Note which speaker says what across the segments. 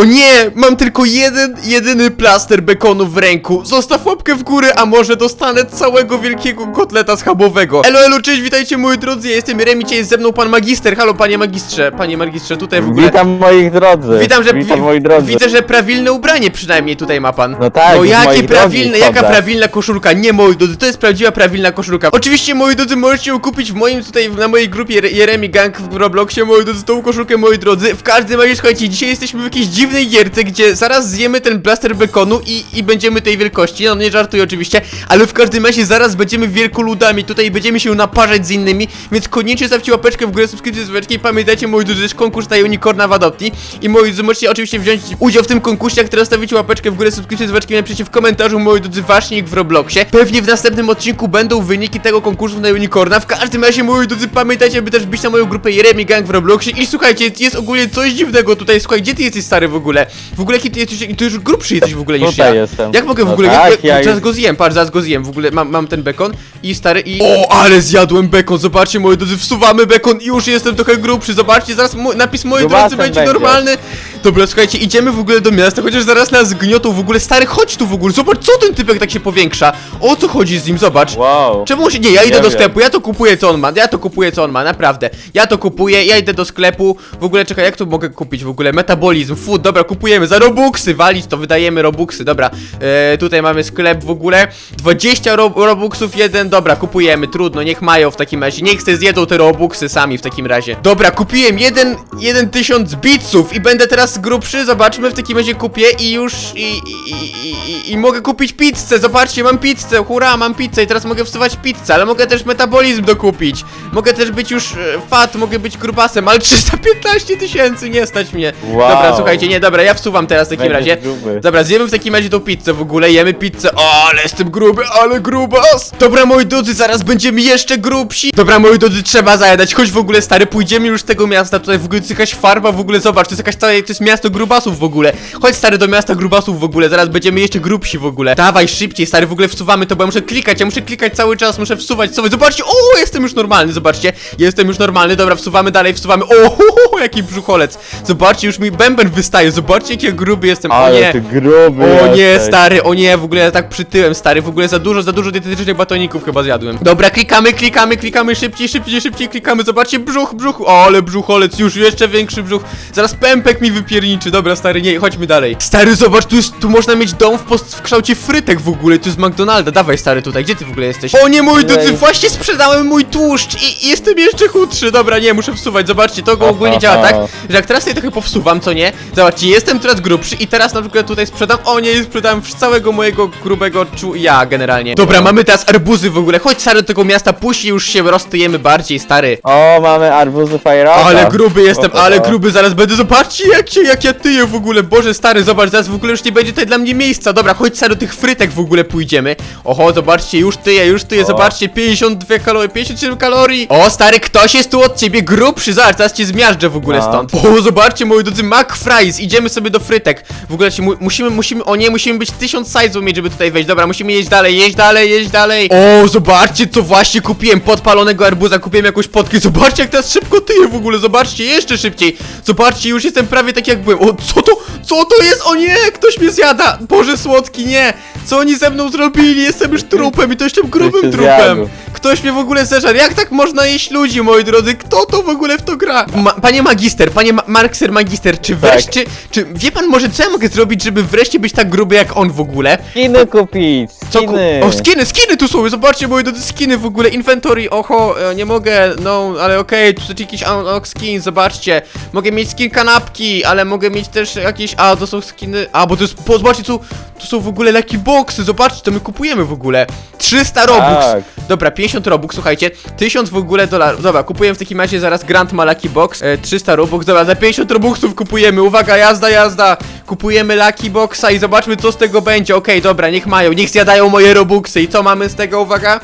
Speaker 1: O nie! Mam tylko jeden, jedyny plaster bekonu w ręku. Zostaw łapkę w górę, a może dostanę całego wielkiego kotleta schabowego. Elo, elo, cześć, witajcie moi drodzy, ja jestem Remi, dzisiaj jest ze mną pan magister. Halo, panie magistrze, panie magistrze, tutaj w ogóle...
Speaker 2: Witam moich drodzy.
Speaker 1: Witam, że
Speaker 2: Witam
Speaker 1: wi-
Speaker 2: moi drodzy.
Speaker 1: widzę, że prawilne ubranie przynajmniej tutaj ma pan.
Speaker 2: No tak,
Speaker 1: No
Speaker 2: z
Speaker 1: jakie
Speaker 2: moich
Speaker 1: prawilne, jaka prawilna koszulka? Nie moi drodzy, to jest prawdziwa prawilna koszulka. Oczywiście moi drodzy, możecie ją kupić w moim tutaj, na mojej grupie Re- Jeremy Gang w Robloxie, moi drodzy, tą koszulkę, moi drodzy. W każdym razie, słuchajcie, dzisiaj jesteśmy w jakiejś dziwnej gierce, gdzie zaraz zjemy ten blaster bekonu i, i będziemy tej wielkości. No nie żartuję oczywiście, ale w każdym razie zaraz będziemy wielkoludami, tutaj będziemy się naparzać z innymi, więc koniecznie stawcie łapeczkę w górę, subskrypcję z i pamiętajcie, moi drodzy, konkurs na unicorna w adopcji i moi drodzy, możecie oczywiście wziąć udział w tym konkursie, jak teraz stawicie łapeczkę w górę, subskrypcję z i napiszecie w komentarzu, moi drodzy, wasz w Robloxie. Pewnie w następnym odcinku będą wyniki tego konkursu na unicorna. W każdym razie, moi drodzy, pamiętajcie, by też wbić na moją grupę Jeremy Gang w Robloxie i słuchajcie, jest ogólnie coś dziwnego tutaj, słuchaj, gdzie ty jesteś stary w ogóle? W ogóle jaki ty jesteś, ty już grubszy jesteś w ogóle niż
Speaker 2: Tutaj
Speaker 1: ja.
Speaker 2: jestem.
Speaker 1: Jak mogę w
Speaker 2: No
Speaker 1: ogóle,
Speaker 2: tak,
Speaker 1: jak,
Speaker 2: ja
Speaker 1: zaraz
Speaker 2: już-
Speaker 1: go zjem, patrz, zaraz go zjem, w ogóle mam, mam ten bekon i stary i... O, ale zjadłem bekon, zobaczcie moi drodzy, wsuwamy bekon i już jestem trochę grubszy, zobaczcie, zaraz mo napis drodzy
Speaker 2: Grubasem
Speaker 1: będzie
Speaker 2: będziesz.
Speaker 1: normalny. Dobra, słuchajcie, idziemy w ogóle do miasta, chociaż zaraz nas gniotą w ogóle, stary, chodź tu w ogóle, zobacz, co ten typek tak się powiększa, o co chodzi z nim, zobacz.
Speaker 2: Wow.
Speaker 1: Czemu on się nie? Ja idę
Speaker 2: Nie
Speaker 1: do
Speaker 2: wiem.
Speaker 1: sklepu, ja to kupuję co on ma, ja to kupuję co on ma, naprawdę. Ja to kupuję, ja idę do sklepu. W ogóle czekaj, jak to mogę kupić w ogóle? Metabolizm, food, dobra, kupujemy za robuxy, walić to wydajemy robuxy, dobra. E, tutaj mamy sklep w ogóle. 20 ro robuxów, jeden, dobra, kupujemy, trudno, niech mają w takim razie. Niech se zjedzą te robuxy sami w takim razie. Dobra, kupiłem jeden, jeden tysiąc bitsów i będę teraz grubszy, zobaczmy, w takim razie kupię i już i, i, i, i, mogę kupić pizzę, zobaczcie, mam pizzę, hurra, mam pizzę i teraz mogę wsuwać pizzę, ale mogę też metabolizm dokupić. Mogę też być już e, fat, mogę być grubasem, ale 315 tysięcy, nie stać mnie.
Speaker 2: Wow.
Speaker 1: Dobra, słuchajcie, nie, dobra, ja wsuwam teraz w takim
Speaker 2: Będziesz
Speaker 1: razie.
Speaker 2: gruby.
Speaker 1: Dobra, zjemy w takim razie tą pizzę w ogóle, jemy pizzę. O, ale jestem gruby, ale grubas! Dobra, moi drodzy, zaraz będziemy jeszcze grubsi. Dobra, moi drodzy, trzeba zajadać. Chodź w ogóle, stary, pójdziemy już z tego miasta. Tutaj w ogóle jest jakaś farba, w ogóle zobacz, to jest jakaś to jest miasto grubasów w ogóle. Chodź, stary, do miasta grubasów w ogóle, zaraz będziemy jeszcze grubsi w ogóle. Dawaj, szybciej, stary, w ogóle wsuwamy to, bo ja muszę klikać, ja muszę klikać cały czas, muszę wsuwać, wsuwać. Zobaczcie, o, jestem już normalny, zobaczcie. Jestem już normalny, dobra, wsuwamy dalej, wsuwamy. O, ho, ho, jaki brzucholec. Zobaczcie, już mi bęben wystaje, zobaczcie, jak ja gruby jestem. O nie.
Speaker 2: Ale ty gruby
Speaker 1: O nie,
Speaker 2: jesteś.
Speaker 1: stary, o nie, w ogóle ja tak przytyłem, stary, w ogóle za dużo, za dużo dietetycznych batoników chyba zjadłem. Dobra, klikamy, klikamy, klikamy, szybciej, szybciej, szybciej, klikamy, zobaczcie, brzuch, brzuch, o, ale brzucholec, już jeszcze większy brzuch, zaraz pępek mi wypierniczy, dobra, stary, nie, chodźmy dalej. Stary, zobacz, tu jest, tu można mieć dom w, post, w kształcie frytek w ogóle, tu jest McDonalda, dawaj, stary, tutaj, gdzie ty w ogóle jesteś? O nie, moi drodzy, właśnie sprzedałem mój tłuszcz i, i jestem jeszcze chudszy, dobra, nie, muszę wsuwać, zobaczcie, to go ogólnie działa tak, że jak teraz sobie trochę powsuwam, co nie? Zobaczcie, jestem teraz grubszy i teraz na przykład tutaj sprzedam, o nie, sprzedam całego mojego grubego czu... ja generalnie. Dobra, mamy teraz arbuzy w ogóle, chodź stary do tego miasta, później już się roztyjemy bardziej, stary.
Speaker 2: O, mamy arbuzy fajroka.
Speaker 1: Ale gruby jestem, ale gruby zaraz będę, zobaczcie jak się, jak ja tyję w ogóle, boże stary, zobacz, zaraz w ogóle już nie będzie tutaj dla mnie miejsca, dobra, chodź stary do tych frytek w ogóle pójdziemy. Oho, zobaczcie, już tyję, już tyję,
Speaker 2: O.
Speaker 1: zobaczcie, 52 kalorie, 57 kalorii. O, stary, ktoś jest tu od ciebie grubszy, zobacz, teraz cię zmiażdżę w ogóle
Speaker 2: No.
Speaker 1: stąd. O, zobaczcie, moi drodzy, McFries, idziemy sobie do frytek. W ogóle się, mu, musimy, musimy, o nie, musimy być 1000 size'ów mieć, żeby tutaj wejść, dobra, musimy jeść dalej, jeść dalej, jeść dalej. O, zobaczcie, co właśnie kupiłem, podpalonego arbuza, kupiłem jakąś potkę, zobaczcie, jak teraz szybko tyję w ogóle, zobaczcie, jeszcze szybciej. Zobaczcie, już jestem prawie tak jak byłem. O, co to, co to jest? O nie, ktoś mnie zjada. Boże słodki, nie. Co oni ze mną zrobili? Jestem już trupem i to jeszcze grubym
Speaker 2: się
Speaker 1: trupem.
Speaker 2: zjadł.
Speaker 1: Ktoś mnie w ogóle zeżarł. Jak tak można jeść ludzi, moi drodzy? Kto to w ogóle w to gra? Ma, panie magister, panie ma Markser magister, czy
Speaker 2: Tak.
Speaker 1: wreszcie, czy wie pan może co ja mogę zrobić, żeby wreszcie być tak gruby jak on w ogóle?
Speaker 2: Skiny kupić,
Speaker 1: Co ku...
Speaker 2: skiny.
Speaker 1: O, skiny, skiny tu są, zobaczcie moi drodzy, skiny w ogóle, inventory, oho, e, nie mogę, no, ale okej, tu są jakieś unlock skin, zobaczcie, mogę mieć skin kanapki, ale mogę mieć też jakieś, a, to są skiny, a, bo to jest, po, zobaczcie, tu, tu są w ogóle lucky boxy, zobaczcie, to my kupujemy w ogóle, 300 robux,
Speaker 2: Tak.
Speaker 1: dobra, 50 robux, słuchajcie, 1000 w ogóle dolarów, dobra, kupujemy w takim razie zaraz Grand ma lucky box, e, 300 robux, dobra, za 50 robuxów kupujemy, uwaga, jazda, jazda, kupujemy lucky boxa i zobaczmy co z tego będzie, okej, dobra, niech mają, niech zjadają moje robuxy i co mamy z tego, uwaga?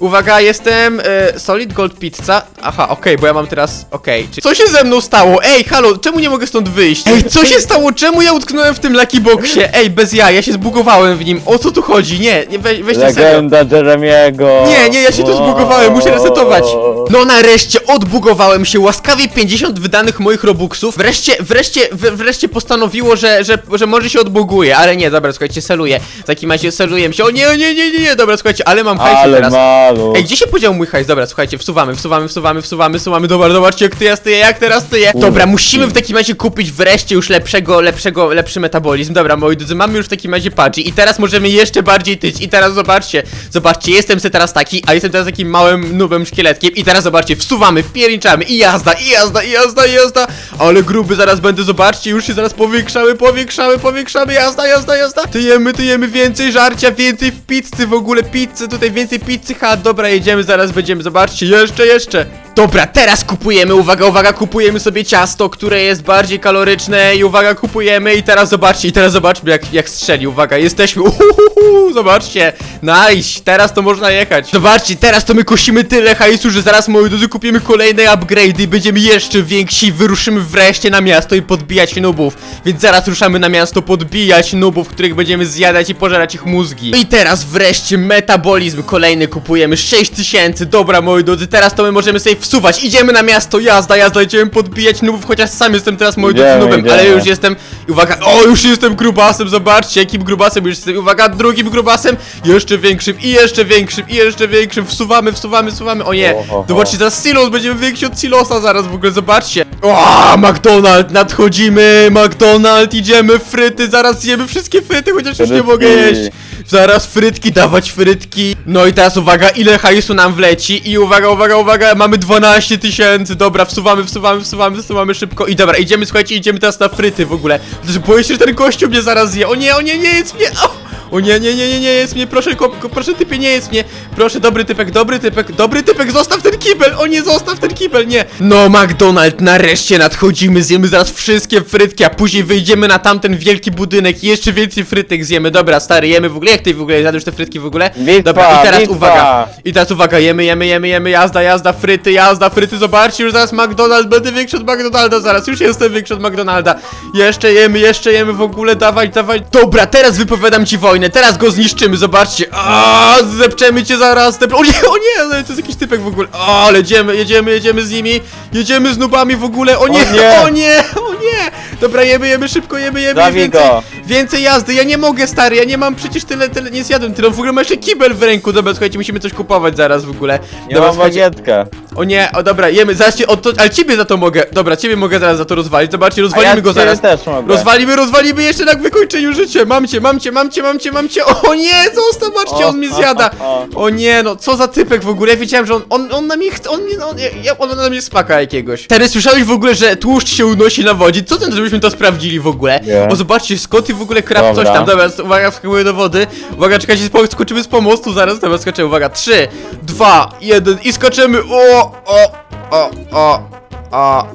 Speaker 1: Uwaga, jestem e, Solid Gold Pizza. Aha, okej, bo ja mam teraz. Okej. Czy- Co się ze mną stało? Ej, halo, czemu nie mogę stąd wyjść? Ej, co się stało? Czemu ja utknąłem w tym Lucky Boxie? Ej, bez ja, ja się zbugowałem w nim. O co tu chodzi? Nie, nie weź, weźcie serio.
Speaker 2: Legenda Jeremiego.
Speaker 1: Nie, nie, ja się tu zbugowałem, muszę resetować. No nareszcie odbugowałem się, łaskawie 50 wydanych moich robuxów. Wreszcie, wreszcie, w, wreszcie postanowiło, że, że, że może się odbuguje, ale nie, dobra, słuchajcie, seluję. W takim razie seluję się. O nie, nie, nie, nie, nie, dobra, słuchajcie, ale mam hajsu
Speaker 2: Ale
Speaker 1: teraz.
Speaker 2: Malu.
Speaker 1: Ej, gdzie się podział mój hajs? Dobra, słuchajcie, wsuwamy, wsuwamy, wsuwamy, wsuwamy, wsuwamy. Dobra, zobaczcie, jak to ja stoję, jak teraz stoję. Dobra, musimy w takim razie kupić wreszcie już lepszego, lepszego, lepszy metabolizm. Dobra, moi drodzy, mamy już w takim razie patchy i teraz możemy jeszcze bardziej tyć. I teraz zobaczcie, zobaczcie, jestem se teraz taki, a jestem teraz takim małym nubem szkieletkiem. I teraz zobaczcie, wsuwamy, wpierniczamy i jazda, i jazda, i jazda, i jazda. Ale gruby zaraz będę, zobaczcie, już się zaraz powiększały, powiększamy, powiększamy, jazda, jazda, jazda. Tyjemy, tyjemy więcej żarcia, więcej w pizzy, w ogóle pizzy, tutaj więcej pizzy, ha, dobra, jedziemy, zaraz będziemy, zobaczcie, jeszcze, jeszcze. Dobra, teraz kupujemy, uwaga, uwaga, kupujemy sobie ciasto, które jest bardziej kaloryczne i uwaga, kupujemy i teraz zobaczcie, i teraz zobaczmy jak, jak strzeli, uwaga, jesteśmy, uhuhuhu, zobaczcie, nice, teraz to można jechać. Zobaczcie, teraz to my kosimy tyle hajsu, że zaraz, moi drodzy, kupimy kolejne upgrade'y i będziemy jeszcze więksi, wyruszymy wreszcie na miasto i podbijać nubów, więc zaraz ruszamy na miasto podbijać nubów, których będziemy zjadać i pożerać ich mózgi. No i teraz wreszcie metabolizm kolejny kupujemy, 6000, dobra, moi drodzy, teraz to my możemy sobie wsuwać, idziemy na miasto, jazda, jazda, idziemy podbijać nubów, chociaż sam jestem teraz, moi drodzy,
Speaker 2: Idziemy,
Speaker 1: nubem, ale
Speaker 2: idziemy.
Speaker 1: już jestem, i uwaga, o, już jestem grubasem, zobaczcie, jakim grubasem już jestem, uwaga, drugim grubasem, jeszcze większym, i jeszcze większym, i jeszcze większym, wsuwamy, wsuwamy, wsuwamy, o nie, zobaczcie, zaraz silos, będziemy więksi od silosa zaraz w ogóle, zobaczcie, o, McDonald, nadchodzimy, McDonald, idziemy, fryty, zaraz zjemy wszystkie fryty, chociaż już nie
Speaker 2: Frytki.
Speaker 1: mogę jeść, Zaraz frytki, dawać frytki. No i teraz uwaga, ile hajsu nam wleci i uwaga, uwaga, uwaga, mamy 12 tysięcy, dobra, wsuwamy, wsuwamy, wsuwamy, wsuwamy szybko i dobra, idziemy, słuchajcie, idziemy teraz na fryty w ogóle. Boję się, że ten gościu mnie zaraz zje, o nie, o nie, nie jest mnie! O nie, nie, nie, nie, nie jest mnie, proszę, ko, ko, proszę typie, nie jest mnie, proszę, dobry typek, dobry typek, dobry typek, zostaw ten kibel, o nie, zostaw ten kibel, nie. No, McDonald, nareszcie nadchodzimy, zjemy zaraz wszystkie frytki, a później wyjdziemy na tamten wielki budynek i jeszcze więcej frytek zjemy, dobra, stary, jemy w ogóle, jak ty w ogóle zjadłeś te frytki w ogóle?
Speaker 2: Bitwa,
Speaker 1: Dobra, i teraz
Speaker 2: bitwa.
Speaker 1: uwaga, i teraz uwaga, jemy, jemy, jemy, jemy, jazda, jazda, fryty, jazda, fryty, zobaczcie, już zaraz McDonald, będę większy od McDonalda zaraz, już jestem większy od McDonalda. Jeszcze jemy, jeszcze jemy w ogóle, dawać, dawać. Dobra, teraz wypowiadam ci wojnę, teraz go zniszczymy, zobaczcie. A, zepczemy cię zaraz. O nie, o nie, ale to jest jakiś typek w ogóle. O, ale jedziemy, jedziemy, jedziemy z nimi, jedziemy z nubami w ogóle, o nie,
Speaker 2: nie.
Speaker 1: o nie, o nie. Dobra, jemy, jemy szybko, jemy, jemy, więcej,
Speaker 2: go.
Speaker 1: więcej jazdy, ja nie mogę, stary, ja nie mam przecież tyle, tyle, nie zjadłem tyle, w ogóle ma jeszcze kibel w ręku, dobra, słuchajcie, musimy coś kupować zaraz w ogóle. Dobra,
Speaker 2: mam bagietkę.
Speaker 1: O nie, o dobra, jemy, zaraz cię, o to, ale ciebie za to mogę, dobra, ciebie mogę zaraz za to rozwalić, zobaczcie, rozwalimy
Speaker 2: ja
Speaker 1: go zaraz.
Speaker 2: też mogę.
Speaker 1: Rozwalimy, rozwalimy jeszcze na wykończeniu życie. Mam cię, mam cię, mam cię, mam cię, mam cię. O nie, zostaw, zobaczcie, on mnie zjada.
Speaker 2: o,
Speaker 1: O nie, no co za typek w ogóle. Ja wiedziałem, że on, on, on na mnie chce, on mnie, on, ja, on na mnie spaka jakiegoś. Teraz słyszałeś w ogóle, że tłuszcz się unosi na wodzie. Co ten, żebyśmy to sprawdzili w ogóle?
Speaker 2: Nie.
Speaker 1: O, zobaczcie, Scott i w ogóle krab coś
Speaker 2: Dobra.
Speaker 1: tam. Dobra, uwaga, wskakuję do wody. Uwaga, czekajcie, skoczymy z pomostu zaraz. Dobra, skoczymy, uwaga. 3, 2, 1 i skoczymy. O, o, o, o, o,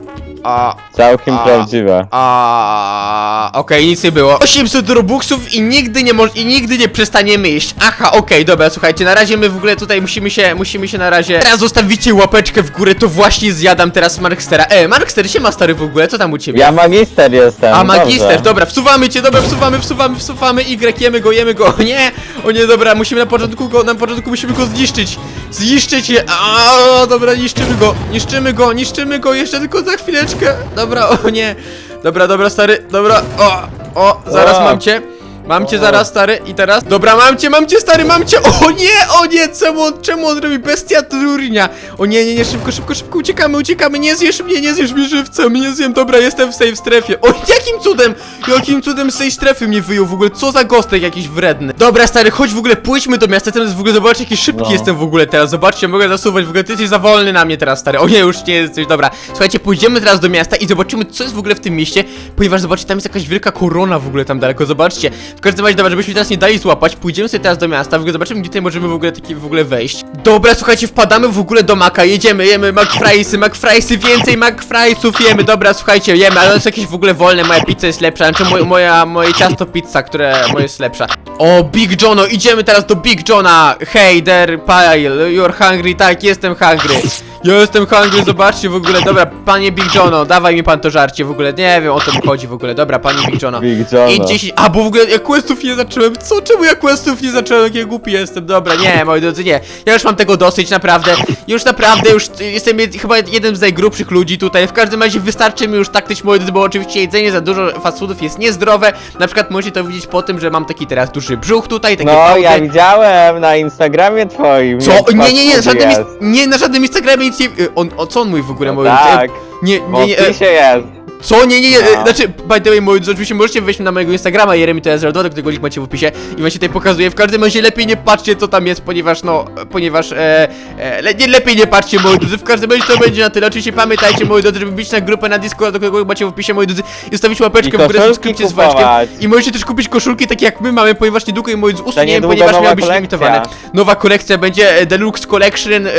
Speaker 1: o.
Speaker 2: Całkiem
Speaker 1: A.
Speaker 2: prawdziwe.
Speaker 1: A, okej, nic nie było. 800 robuxów i nigdy nie moż- i nigdy nie przestaniemy jeść. Aha, okej, dobra, słuchajcie, na razie my w ogóle tutaj musimy się, musimy się na razie. Teraz zostawicie łapeczkę w górę, to właśnie zjadam teraz Markstera. E, Markster, się ma stary w ogóle, co tam u ciebie?
Speaker 2: Ja magister jestem.
Speaker 1: A magister,
Speaker 2: dobrze.
Speaker 1: dobra, wsuwamy cię, dobra, wsuwamy, wsuwamy, wsuwamy, Y, jemy go, jemy go, o nie, o nie, dobra, musimy na początku go, na początku musimy go zniszczyć, zniszczyć je, a dobra, niszczymy go, niszczymy go, niszczymy go, jeszcze tylko za chwileczkę, dobra, o nie, dobra, dobra, stary, dobra, o, o, zaraz mam cię. Mam cię zaraz, stary, i teraz? Dobra, mam cię, mam cię, stary, mam cię! O nie, o nie, czemu on, czemu on robi bestia turnia? O nie, nie, nie, szybko, szybko, szybko, uciekamy, uciekamy, nie zjesz mnie, nie zjesz mnie żywcem, nie zjem, dobra, jestem w safe strefie. O, jakim cudem, jakim cudem z tej strefy mnie wyjął w ogóle, co za gostek jakiś wredny. Dobra, stary, chodź w ogóle, pójdźmy do miasta, teraz w ogóle zobacz, jaki szybki
Speaker 2: No.
Speaker 1: jestem w ogóle teraz, zobaczcie, mogę zasuwać, w ogóle ty jesteś za wolny na mnie teraz, stary, o nie, już nie jesteś, dobra. Słuchajcie, pójdziemy teraz do miasta i zobaczymy, co jest w ogóle w tym mieście, ponieważ zobaczcie, tam jest jakaś wielka korona w ogóle tam daleko, zobaczcie, W każdym razie, dobra, żebyśmy teraz nie dali złapać, pójdziemy sobie teraz do miasta, w ogóle zobaczymy, gdzie tutaj możemy w ogóle taki w ogóle wejść. Dobra, słuchajcie, wpadamy w ogóle do Maka, jedziemy, jemy McFriesy, McFriesy, więcej McFriesów jemy, dobra, słuchajcie, jemy, ale to jest jakieś w ogóle wolne, moja pizza jest lepsza, znaczy moja, moje ciasto pizza, które moje jest lepsza. O, Big Johno, idziemy teraz do Big Johna, hey there, pile, you're hungry, tak, jestem hungry. Ja jestem hungry, zobaczcie w ogóle, dobra, panie Big Johno, dawaj mi pan to żarcie w ogóle, nie wiem o co mi chodzi w ogóle, dobra, panie Big Johno.
Speaker 2: Big Johno.
Speaker 1: I 10, a bo w ogóle ja questów nie zacząłem, co, czemu ja questów nie zacząłem, jak ja głupi jestem, dobra, nie, moi drodzy, nie, ja już mam tego dosyć, naprawdę, już naprawdę, już jestem jed, chyba jednym z najgrubszych ludzi tutaj, w każdym razie wystarczy mi już tak tyć, moi drodzy, bo oczywiście jedzenie za dużo fast foodów jest niezdrowe, na przykład możecie to widzieć po tym, że mam taki teraz duży brzuch tutaj, takie
Speaker 2: No, ja widziałem na Instagramie twoim.
Speaker 1: Co? Nie, nie, nie, na żadnym, nie, na żadnym Instagramie nic nie... y, On, o co on mówi w ogóle,
Speaker 2: No
Speaker 1: drodzy?
Speaker 2: tak,
Speaker 1: Nie, nie, nie,
Speaker 2: w
Speaker 1: e,
Speaker 2: pisie jest.
Speaker 1: Co? Nie, nie, nie,
Speaker 2: No.
Speaker 1: znaczy, by the way, moi drodzy, oczywiście możecie wejść na mojego Instagrama, Jeremy to jest do którego link macie w opisie i właśnie tutaj pokazuję, w każdym razie lepiej nie patrzcie co tam jest, ponieważ no, ponieważ, e, e, le, nie, lepiej nie patrzcie, moi drodzy, w każdym razie to będzie na tyle, oczywiście pamiętajcie, moi drodzy, żeby wbić na grupę na Discord, do którego macie w opisie, moi drodzy, i zostawić łapeczkę w górę, subskrypcję z
Speaker 2: kupować.
Speaker 1: i możecie też kupić koszulki takie jak my mamy, ponieważ niedługo je moi drodzy usuniemy, ponieważ miały być limitowane. Nowa kolekcja będzie e, Deluxe Collection e,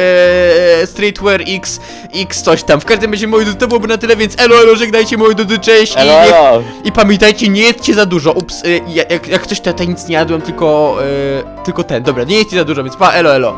Speaker 1: e, Streetwear X, X coś tam, w każdym razie, moi drodzy, to byłoby na tyle, więc elo, elo, żegnajcie, moi drodzy, cześć
Speaker 2: Elo,
Speaker 1: i,
Speaker 2: elo.
Speaker 1: i pamiętajcie, nie jedzcie za dużo. Ups, y, ja- jak, jak coś tutaj nic nie jadłem, tylko, y, tylko ten. Dobra, nie jedzcie za dużo, więc pa, elo, elo.